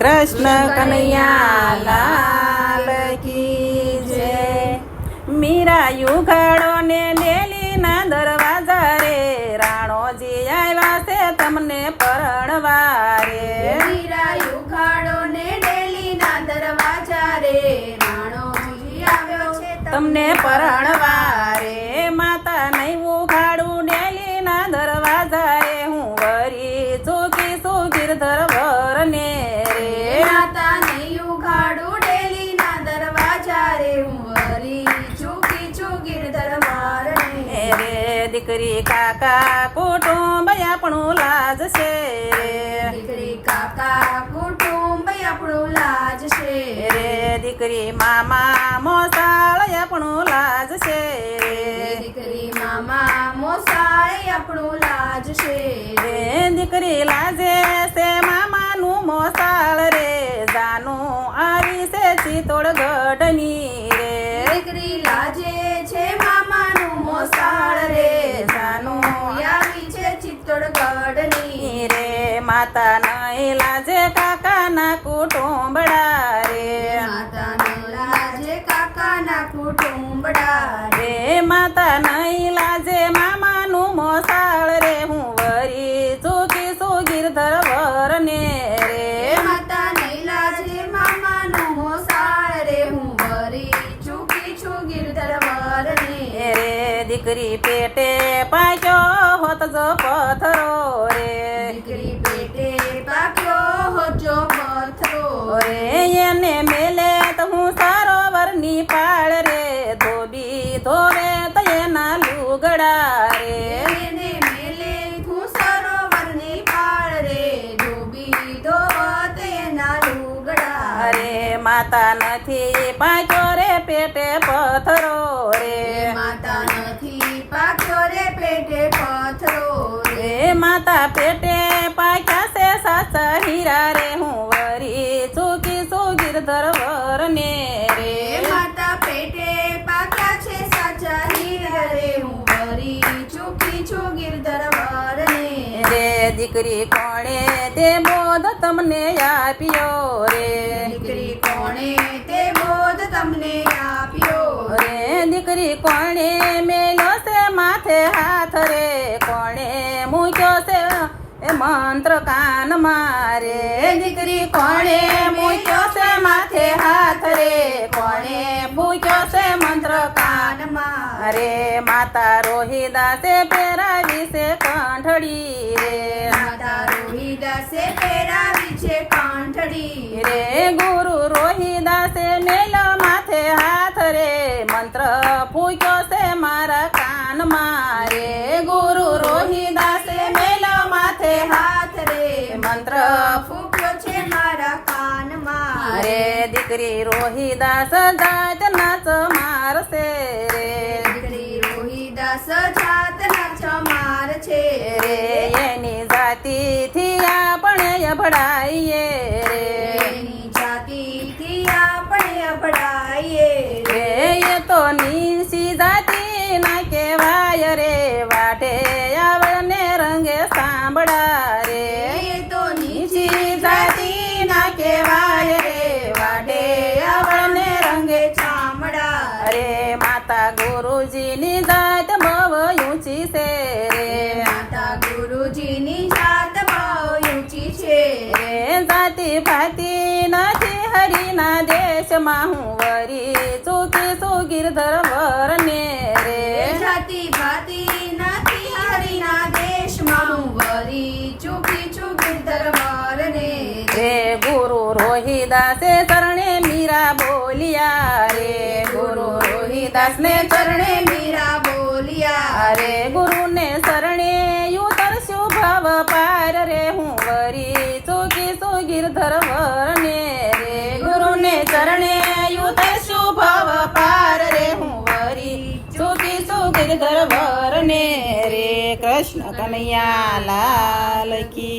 કૃષ્ણ કનૈયા લાલ કી જય. મીરા યુગાડો ને લેલી ના દરવાજા રે. રાણોજી આવ્યા છે તમને પરણવા રે મીરા યુગાડો ને ડેલીના દરવાજા રે. રાણોજી આવ્યો છે તમને પરણવા રે માતા નહીં ઉઘાડું ડેલી ના દરવાજા રે. હું વરી ચૂકી સુગીર ધરવર ને રે માતા નહીં ઉઘાડું ડેલીના દરવાજા રે હું વરી ચૂકી છું ગિરધર મારને રે દીકરી કાકા કુટુંબ આપણું લાજ છે રે. દીકરી કાકા કુટુંબ આપણું લાજ છે રે દીકરી મામા મોસાળ આપણું લાજ છે રે. દીકરી મામા મોસાળ આપણું લાજ છે રે દીકરી લાજે છે મામાનું મોસાળ રે. જાનું આવી છે ચિત્તોડગઢની રે. દીકરી લાજે છે મામાનું મોસાળ રે જાનું આવી છે ચિત્તોડગઢની રે માતા નહીં લાજે કાકાના કુટુંબડા રે. માતાને લાજે કાકાના કુટુંબડા રે. માતા નહીં લાજે મામાનું મોસાળ રે. હું વરી ચૂકી સુગીર ધરવર ને રે માતા નહીં લાજે મામાનું મોસાળ રે. હું વરી ચૂકી છું ગિરધર વરને રે દીકરી પેટે પાક્યો હોત જો પથરો રે. દીકરી હોજો પથરો રે એને મેલે તો હું સરોવરની પાળ રે. ધોબી ધોવે તો એના લુગડા રે. એને મેલે હું સરોવરની પાળ રે. ડૂબી ધોત એના લુગડા. રે માતા નથી પાછો રે પેટે પથરો રે. માતા નથી પાછો રે પેટે પથરો રે. માતા પેટે ચૂકી છું ગિરધર વરને. રે દીકરી કોણે તે બોધ તમને આપ્યો રે? દીકરી કોણે તે બોધ તમને આપ્યો? રે દીકરી કોણે મેલો છે માથે હાથ રે? કોણે મૂક્યો છે એ મંત્ર કાન મારે? દીકરી કોણે મૂક્યો છે માથે હાથ રે કોણે મૂક્યો છે મંત્ર કાન અરે માતા રોહિદાસે પહેરાવી છે કાંઠડી રે. માતા રોહિદાસે પહેરાવી છે કાંઠડી રે. ગુરુ રોહિદાસે મેલો માથે હાથ રે. મંત્ર ફૂક્યો છે મારા કાનમાં રે. ગુરુ રોહિદાસે મેલો માથે હાથ હાથ રે. મંત્ર ફૂક્યો છે મારા કાનમાં રે. દીકરી રોહિદાસ જાત નાચ મારશે રે. રોહિદાસ જાતના ચમાર છે રે. એની જાતિથી આપણે અભડાઈએ રે. એની જાતિથી આપણે અભડાઈએ રે. એ તો નીસી જાતિ ના કહેવાય રે. વાટે આવડને રંગે સાંભળા રે. એ તો નીચી જાતિ ના કહેવાય રે. વાટે આવડને રંગે ચામડા રે. માતા ગુરુજીની બહુ ઊંચી છે. રે માતા ગુરુજીની જાત બહુ ઊંચી છે. રે જાતિ ભાતી નથી હરિના દેશમાં હું વરી ચૂકી સુગીર ધરવર ને રે જાતિ ભાતિ નથી હરિના દેશમાં હું વરી ચૂકી છું ગિરધર વરને રે. ગુરુ રોહિદાસે ચરણે મીરા બોલિયા રે. ગુરુ રોહિદાસ ને ચરણે મીરા બોલિયા અરે ગુરુને શરણે યુતરશું ભવ પાર રે હું વરી ચોકી સુગીર ગીરધર વરને રે ગુરુને ચરણે યુતરશું ભવ પાર રે હું વરી ચૂકી સુગીર ધરવર ને રે કૃષ્ણ કનૈયા લાલ કી